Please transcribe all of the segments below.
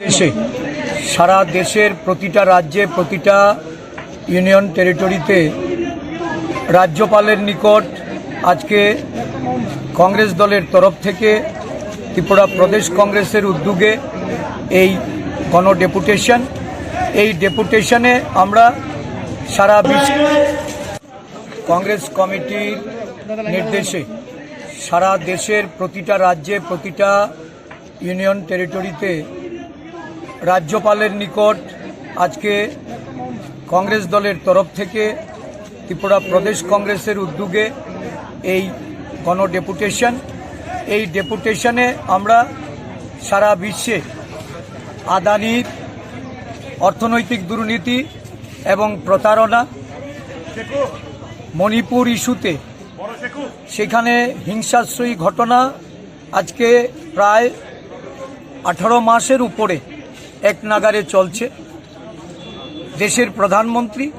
দেশে, সারা দেশের প্রতিটা রাজ্যে, প্রতিটা ইউনিয়ন টেরিটরিতে রাজ্যপালের নিকট আজকে কংগ্রেস দলের তরফ থেকে ত্রিপুরা প্রদেশ কংগ্রেসের উদ্যোগে এই গণ ডেপুটেশন এই ডেপুটেশনে আমরা সারা বিশ্ব কংগ্রেস কমিটির নির্দেশে সারা দেশের প্রতিটা রাজ্যে, প্রতিটা ইউনিয়ন টেরিটরিতে রাজ্যপালের নিকট আজকে কংগ্রেস দলের তরফ থেকে ত্রিপুরা প্রদেশ কংগ্রেসের উদ্যোগে এই গণ ডেপুটেশন এই ডেপুটেশনে আমরা সারা বিশ্বে আদানির অর্থনৈতিক দুর্নীতি এবং প্রতারণা মণিপুর ইস্যুতে সেখানে হিংসাশ্রয়ী ঘটনা আজকে প্রায় আঠারো মাসের উপরে এক নাগারে চলছে। দেশের প্রধানমন্ত্রী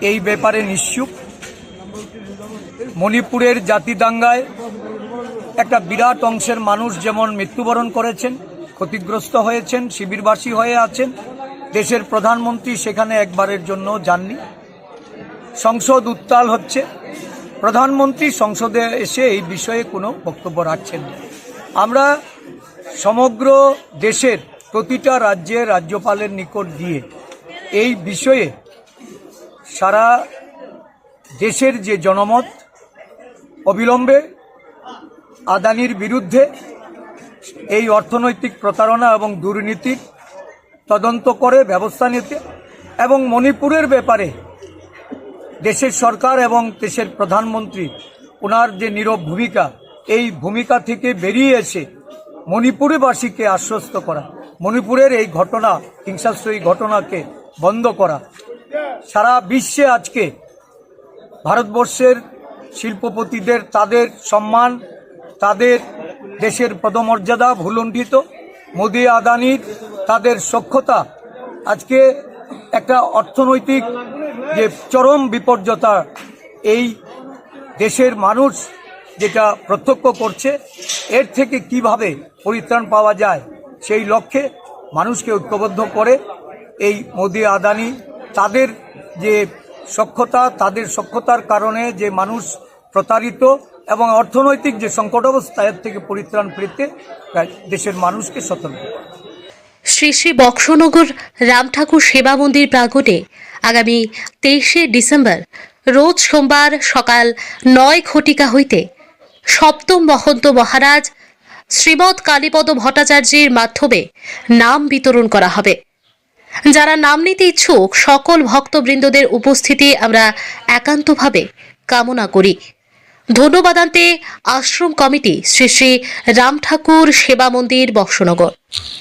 এই ব্যাপারে নিশ্চুপ। মণিপুরের জাতি দাঙ্গায় একটা বিরাট অংশের মানুষ যেমন মৃত্যুবরণ করেছেন, ক্ষতিগ্রস্ত হয়েছেন, শিবিরবাসী হয়ে আছেন, দেশের প্রধানমন্ত্রী সেখানে একবারের জন্য যাননি। সংসদ উত্তাল হচ্ছে। প্রধানমন্ত্রী সংসদে এসে এই বিষয়ে কোনো বক্তব্য রাখছেন আমরা সমগ্র দেশের প্রতিটা রাজ্যের রাজ্যপালের নিকট দিয়ে এই বিষয়ে সারা দেশের যে জনমত অবিলম্বে আদানির বিরুদ্ধে এই অর্থনৈতিক প্রতারণা এবং দুর্নীতির তদন্ত করে ব্যবস্থা নিতে এবং মণিপুরের ব্যাপারে দেশের সরকার এবং দেশের প্রধানমন্ত্রী ওনার যে নীরব ভূমিকা, এই ভূমিকা থেকে বেরিয়ে এসে মণিপুরবাসীকে আশ্বস্ত করা। মণিপুরের এই ঘটনা, হিংসাশ্রয়ী ঘটনাকে বন্ধ করা। সারা বিশ্বে আজকে ভারতবর্ষের শিল্পপতিদের তাদের সম্মান, তাদের দেশের পদমর্যাদা ভুলণ্ঠিত মোদি আদানির তাদের সক্ষতা আজকে একটা অর্থনৈতিক যে চরম বিপর্যতা এই দেশের মানুষ যেটা প্রত্যক্ষ করছে, এর থেকে কীভাবে পরিত্রাণ পাওয়া যায় সেই লক্ষ্যে মানুষকে ঐক্যবদ্ধ করে এই মোদি আদানি তাদের যে সক্ষতা, তাদের সক্ষতার কারণে যে মানুষ প্রতারিত এবং অর্থনৈতিক যে সংকট অবস্থা, এর থেকে পরিত্রাণ পেতে দেশের মানুষকে সতর্ক শ্রী শ্রী বক্সনগর রামঠাকুর সেবা মন্দির প্রাঙ্গণে আগামী তেইশে ডিসেম্বর, রোজ সোমবার সকাল নয় ঘটিকা হইতে সপ্তম মহন্ত মহারাজ শ্রীমৎ কালীপদ ভট্টাচার্যের মাধ্যমে নাম বিতরণ করা হবে। যারা নাম নিতে ইচ্ছুক, সকল ভক্তবৃন্দদের উপস্থিতি আমরা একান্তভাবে কামনা করি। ধন্যবাদান্তে আশ্রম কমিটি শ্রী শ্রী রাম ঠাকুর সেবা মন্দির বক্সনগর।